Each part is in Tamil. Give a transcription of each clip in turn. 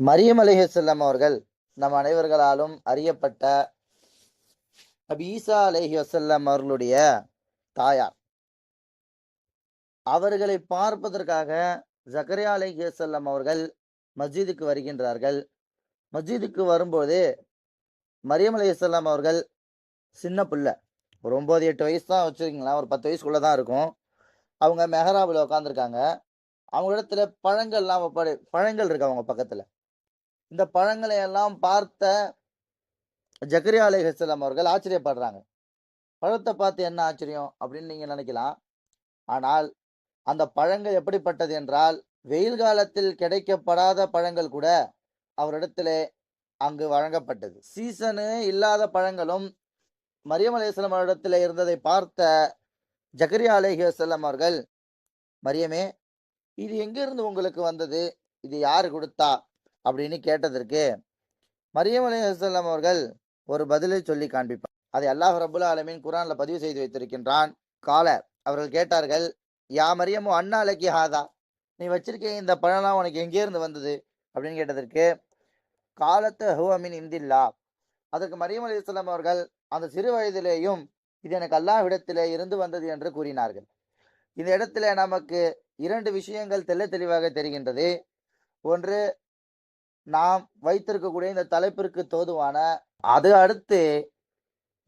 மரியம் அலிஹசல்லம் அவர்கள் நம் அனைவர்களாலும் அறியப்பட்ட நபி ஈசா அலைஹி வசல்லம் அவர்களுடைய தாயார். அவர்களை பார்ப்பதற்காக ஜக்கரியா அலஹி வசல்லம் அவர்கள் மஸ்ஜிதுக்கு வருகின்றார்கள். மஸ்ஜிதுக்கு வரும்போது மரியம் அலைஹிஸ்ஸலாம் அவர்கள் சின்ன பிள்ளை ஒரு ஒம்பது எட்டு வயசு தான் வச்சுருக்கீங்களா ஒரு பத்து வயசுக்குள்ளே தான் இருக்கும். அவங்க மெஹராபில் உட்காந்துருக்காங்க அவங்க இடத்துல பழங்கள்லாம் பழங்கள் இருக்கு அவங்க பக்கத்தில். இந்த பழங்களை எல்லாம் பார்த்த ஜக்கரியா அலைஹிஸ்ஸலாம் அவர்கள் ஆச்சரியப்படுறாங்க. பழத்தை பார்த்து என்ன ஆச்சரியம் அப்படின்னு நீங்கள் நினைக்கலாம். ஆனால் அந்த பழங்கள் எப்படிப்பட்டது என்றால் வெயில் காலத்தில் கிடைக்கப்படாத பழங்கள் கூட அவரிடத்திலே அங்கு வழங்கப்பட்டது. சீசனு இல்லாத பழங்களும் மரியம் அலையம் அவரிடத்தில் இருந்ததை பார்த்த ஜக்கரியா அலேஹி வசல்லம் அவர்கள் மரியமே இது எங்கிருந்து உங்களுக்கு வந்தது? இது யார் கொடுத்தா? அப்படின்னு கேட்டதற்கு மரியம் அலையம் அவர்கள் ஒரு பதிலை சொல்லி காண்பிப்பார். அதை அல்லாஹ் ரபுல்லா ஆலமீன் குரான்ல பதிவு செய்து வைத்திருக்கின்றான். கால அவர்கள் கேட்டார்கள் யா மரியமோ அண்ணா அலக்கி ஹாதா? நீ வச்சிருக்க இந்த பழம்லாம் உனக்கு எங்கே இருந்து வந்தது? அப்படின்னு கேட்டதற்கு காலத்து ஹுவமின் இந்தில்லா. அதற்கு மரியம் அலி இஸ்லாம் அவர்கள் அந்த சிறு வயதிலேயும் இது எனக்கு அல்லாஹ்விடத்திலே இருந்து வந்தது என்று கூறினார்கள். இந்த இடத்துல நமக்கு இரண்டு விஷயங்கள் தெல்ல தெளிவாக தெரிகின்றது. ஒன்று நாம் வைத்திருக்கக்கூடிய இந்த தலைப்பிற்கு தோதுவான அது அடுத்து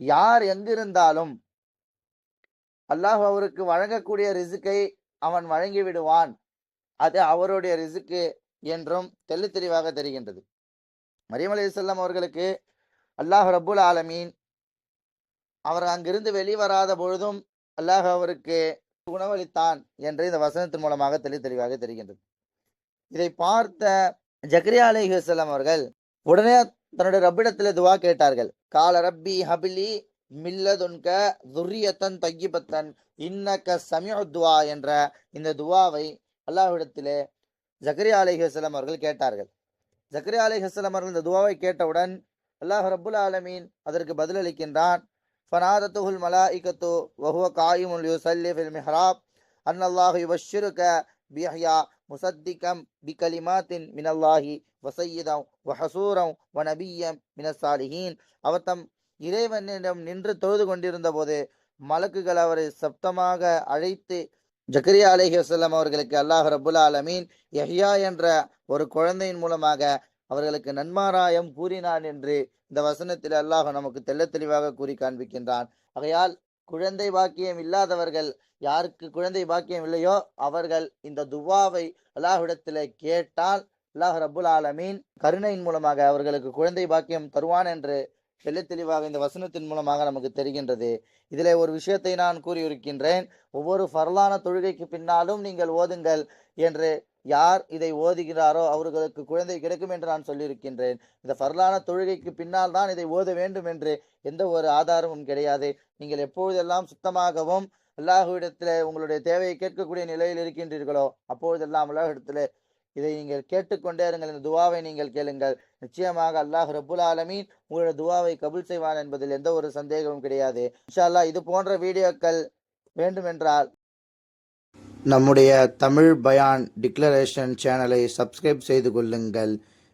யார் எங்கிருந்தாலும் அல்லாஹ் அவருக்கு வழங்கக்கூடிய ரிசுக்கை அவன் வழங்கி விடுவான். அது அவருடைய ரிசுக்கு என்றும் தெல்ல தெளிவாக தெரிகின்றது. மரியம் அலி செல்லம் அவர்களுக்கு அல்லாஹ் ரபுல் ஆலமீன் அவர் அங்கிருந்து வெளிவராத பொழுதும் அல்லாஹ் அவருக்கு உணவளித்தான் என்று இந்த வசனத்தின் மூலமாக தெளி தெளிவாக தெரிகின்றது. இதை பார்த்த ஜக்ரியா அலி செல்லம் அவர்கள் உடனே தன்னுடைய ரப்பிடத்தில் துவா கேட்டார்கள். கால ரப்பி ஹபிலி மில்லதுன்க துரியத்தன் தையிபத்தன் இன்னக்க சமிய துவா என்ற இந்த துவாவை அல்லாஹ்விடத்திலே ஜக்கரியா அலிஹசலம் அவர்கள் கேட்டார்கள். ஜக்கரியா அலிஹசலம் அவர்கள் இந்த துவாவை கேட்டவுடன் அல்லாஹ் ரபுல் ஆலமீன் அதற்கு பதிலளிக்கின்றான். ஃபனாதத்துஹுல் மலாயிகத்து வஹுவ காயிமுல் யுசல்லி ஃபில் மிஹ்ராப் அன்னல்லாஹு யுபஷ்ஷிருக பியஹ்யா முசத்திகம் பிகலிமாத்தின் மினல்லாஹி வசையிதம் வஹசூரம் வநபியம் மினசாலிஹீன் அவர் தம் இறைவனிடம் நின்று தொழுது கொண்டிருந்த போது மலக்குகள் அவரை சப்தமாக அழைத்து ஜக்கரியா அலஹி வசல்லம் அவர்களுக்கு அல்லாஹ் ரபுல் ஆலமீன் யஹ்யா என்ற ஒரு குழந்தையின் மூலமாக அவர்களுக்கு நன்மாராயம் கூறினான் என்று இந்த வசனத்தில் அல்லாஹ் நமக்கு தெல்ல தெளிவாக கூறி காண்பிக்கின்றான். ஆகையால் குழந்தை பாக்கியம் இல்லாதவர்கள் யாருக்கு குழந்தை பாக்கியம் இல்லையோ அவர்கள் இந்த துவாவை அல்லாஹ்விடத்தில் கேட்டால் அல்லாஹ் ரபுல் ஆலமீன் கருணையின் மூலமாக அவர்களுக்கு குழந்தை பாக்கியம் தருவான் என்று தெளி தெளிவாக இந்த வசனத்தின் மூலமாக நமக்கு தெரிகின்றது. இதில் ஒரு விஷயத்தை நான் கூறியிருக்கின்றேன். ஒவ்வொரு ஃபர்லான தொழுகைக்கு பின்னாலும் நீங்கள் ஓதுங்கள் என்று யார் இதை ஓதுகிறாரோ அவர்களுக்கு குழந்தை கிடைக்கும் என்று நான் சொல்லியிருக்கின்றேன். இந்த ஃபர்லான தொழுகைக்கு பின்னால் தான் இதை ஓத வேண்டும் என்று எந்த ஒரு ஆதாரமும் கிடையாது. நீங்கள் எப்பொழுதெல்லாம் சுத்தமாகவும் அல்லாஹுவிடத்தில் உங்களுடைய தேவையை கேட்கக்கூடிய நிலையில் இருக்கின்றீர்களோ அப்பொழுதெல்லாம் அல்லாஹிடத்தில் இதை நீங்கள் கேட்டுக்கொண்டே இருங்கள். இந்த துவாவை நீங்கள் கேளுங்கள். நிச்சயமாக அல்லாஹ் ரபுல் ஆலமீன் உங்களுடைய துவாவை கபுல் செய்வான் என்பதில் எந்த ஒரு சந்தேகமும் கிடையாது. இன்ஷா இது போன்ற வீடியோக்கள் வேண்டுமென்றால் நம்முடைய தமிழ் பயான் டிக்ளரேஷன் சேனலை சப்ஸ்கிரைப் செய்து கொள்ளுங்கள்.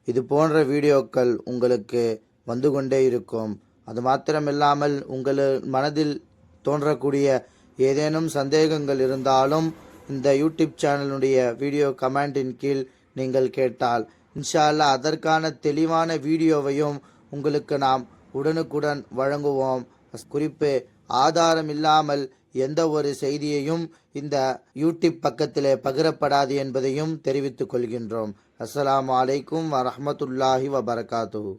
இது போன்ற வீடியோக்கள் உங்களுக்கு வந்து கொண்டே இருக்கும். அது மாத்திரமில்லாமல் உங்கள் மனதில் தோன்றக்கூடிய ஏதேனும் சந்தேகங்கள் இருந்தாலும் இந்த யூடியூப் சேனலுடைய வீடியோ கமெண்டின் கீழ் நீங்கள் கேட்டால் இன்ஷா அல்லாஹ் அதற்கான தெளிவான வீடியோவையும் உங்களுக்கு நாம் உடனுக்குடன் வழங்குவோம். குறிப்பு ஆதாரம் இல்லாமல் எந்த ஒரு செய்தியையும் இந்த யூடியூப் பக்கத்திலே பகிரப்படாது என்பதையும் தெரிவித்துக் கொள்கின்றோம். அஸ்லாம் வலைக்கும் வரமத்துல்லாஹி வபரகாத்துஹு.